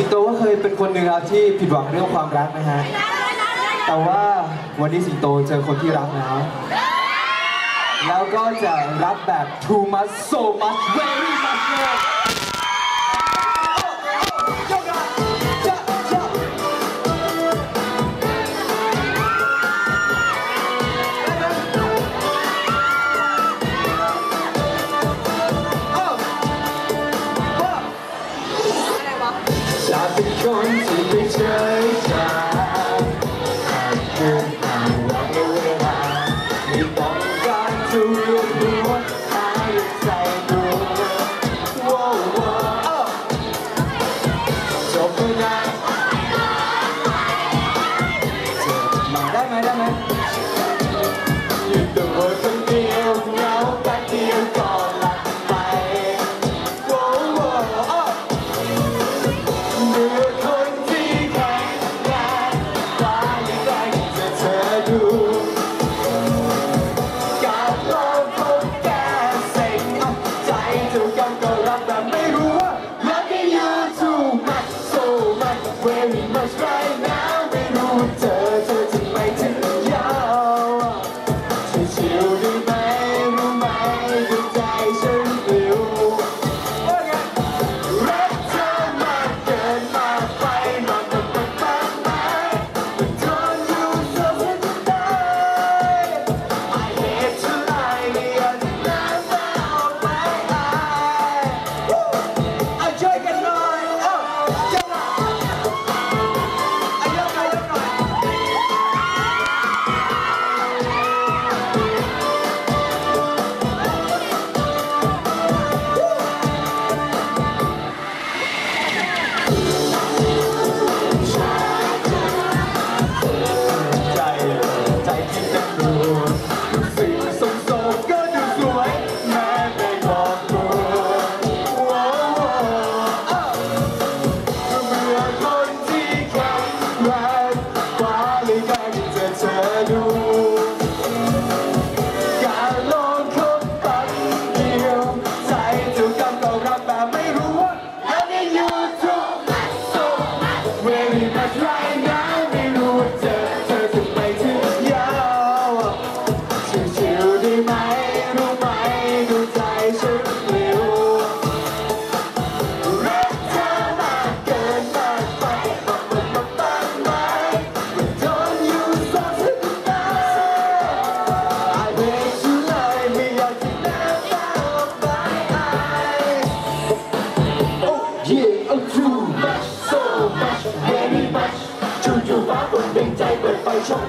สิงโตก็เคยเป็นคนหนึ่งครับที่ผิดหวังเรื่องความรักนะฮะ แต่ว่าวันนี้สิงโตเจอคนที่รักแล้ว แล้วก็จะรักแบบ too much so much very much เลย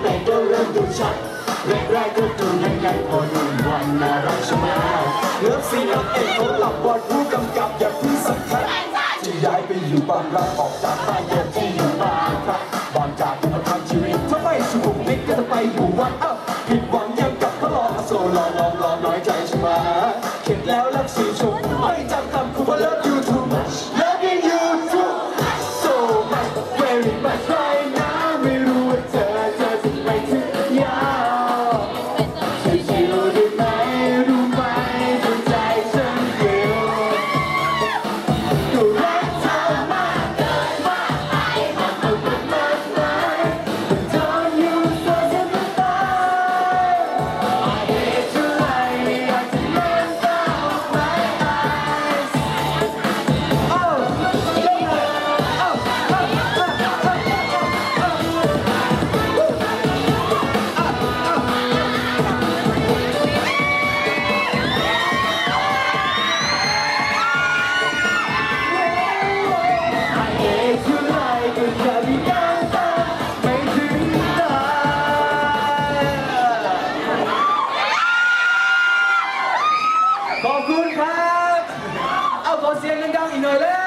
แต่ก็เริ่มดูชัดแรกๆก็ดูยังไงพอดูวันน่ารักใช่ไหมเลิฟซีนักเอกเขาหลับบอดผู้กำกับอย่าเพิ่งสำคัญที่ย้ายไปอยู่บ้านรักออกจากบ้านแยกที่อยู่บางรักบางจากมาทำชีวิตถ้าไม่สุขุมนิดก็จะไปอยู่วัดอ้าวผิดหวังยังกับพระรองโซ่ลองลองลอน้อยใจใช่ไหม คุณครับ เอาขอเสียงดังๆอีกหน่อยเลย